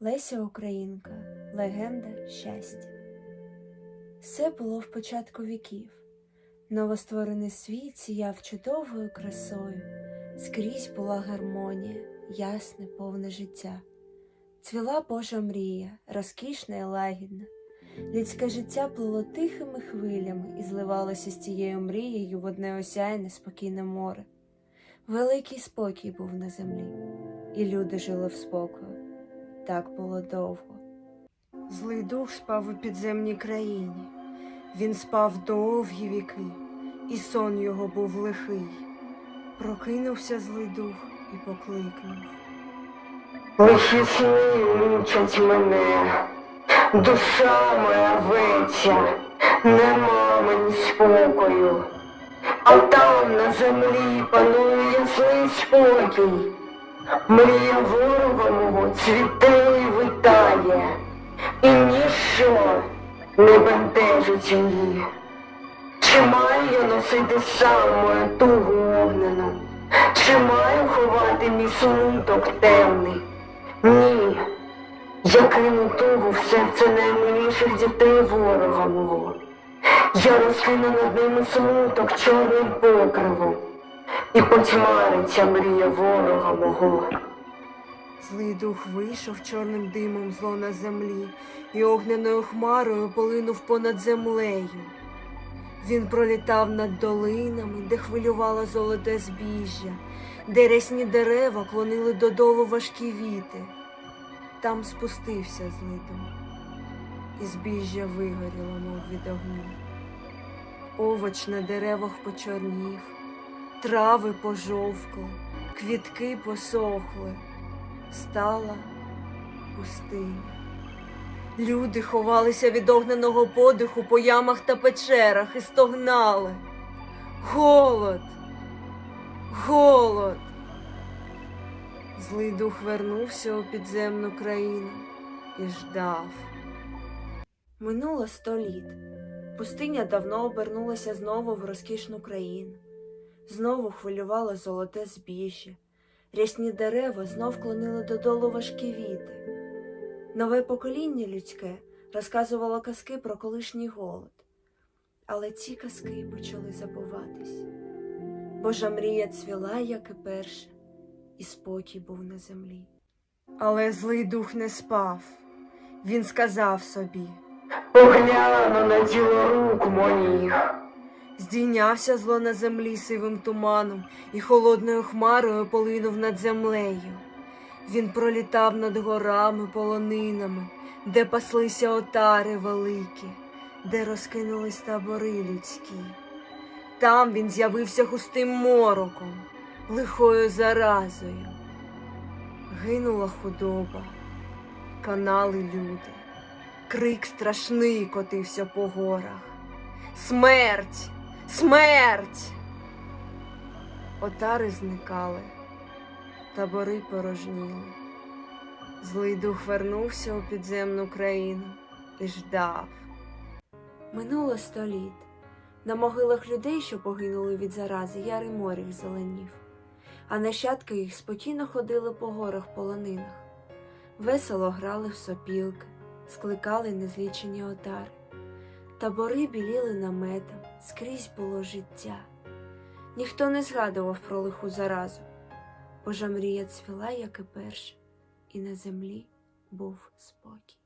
Леся Українка, легенда щастя. Все було в початку віків. Новостворений світ сіяв чудовою красою, скрізь була гармонія, ясне, повне життя. Цвіла Божа мрія, розкішна і лагідна. Людське життя плило тихими хвилями і зливалося з цією мрією в одне осяйне спокійне море. Великий спокій був на землі, і люди жили в спокою. Так було довго. Злий дух спав у підземній країні. Він спав довгі віки, і сон його був лихий. Прокинувся злий дух і покликнув. Лихі сни мучать мене, душа моя рветься, нема мені спокою, а там на землі панує злий спокій. Мрія ворога мого цвіте витає, і ніщо не бентежить її. Чи маю я носити сам мою тугу огнену? Чи маю ховати мій смуток темний? Ні. Я кину тугу в серце наймиліших дітей ворога мого. Я розкину над ними смуток чорним покривом. І потьмариться мрія ворога мого. Злий дух вийшов чорним димом зло на землі і огненою хмарою полинув понад землею. Він пролітав над долинами, де хвилювало золоте збіжжя, де рясні дерева клонили додолу важкі віти. Там спустився злий дух, і збіжжя вигоріло, мов від огню. Овоч на деревах почорнів, трави пожовкли, квітки посохли стала пустиня. Люди ховалися від огненого подиху по ямах та печерах і стогнали. Голод, голод. Злий дух вернувся у підземну країну і ждав. Минуло сто літ. Пустиня давно обернулася знову в розкішну країну. Знову хвилювало золоте збіжжя. Рясні дерева знов клонили додолу важкі віти. Нове покоління людське розказувало казки про колишній голод. Але ці казки почали забуватись. Божа мрія цвіла, як і перша, і спокій був на землі. Але злий дух не спав. Він сказав собі Погляну на діло рук моїх. Здійнявся зло на землі сивим туманом і холодною хмарою полинув над землею. Він пролітав над горами, полонинами, де паслися отари великі, де розкинулись табори людські. Там він з'явився густим мороком, лихою заразою. Гинула худоба, канали люди, крик страшний котився по горах. Смерть! Смерть! Отари зникали, табори порожніли. Злий дух вернувся у підземну країну і ждав. Минуло сто літ. На могилах людей, що погинули від зарази, ярий моріх зеленів, а нащадки їх спокійно ходили по горах полонинах, весело грали в сопілки, скликали незлічені отари. Табори біліли наметом, скрізь було життя. Ніхто не згадував про лиху заразу. Божа мрія цвіла, як і перша, і на землі був спокій.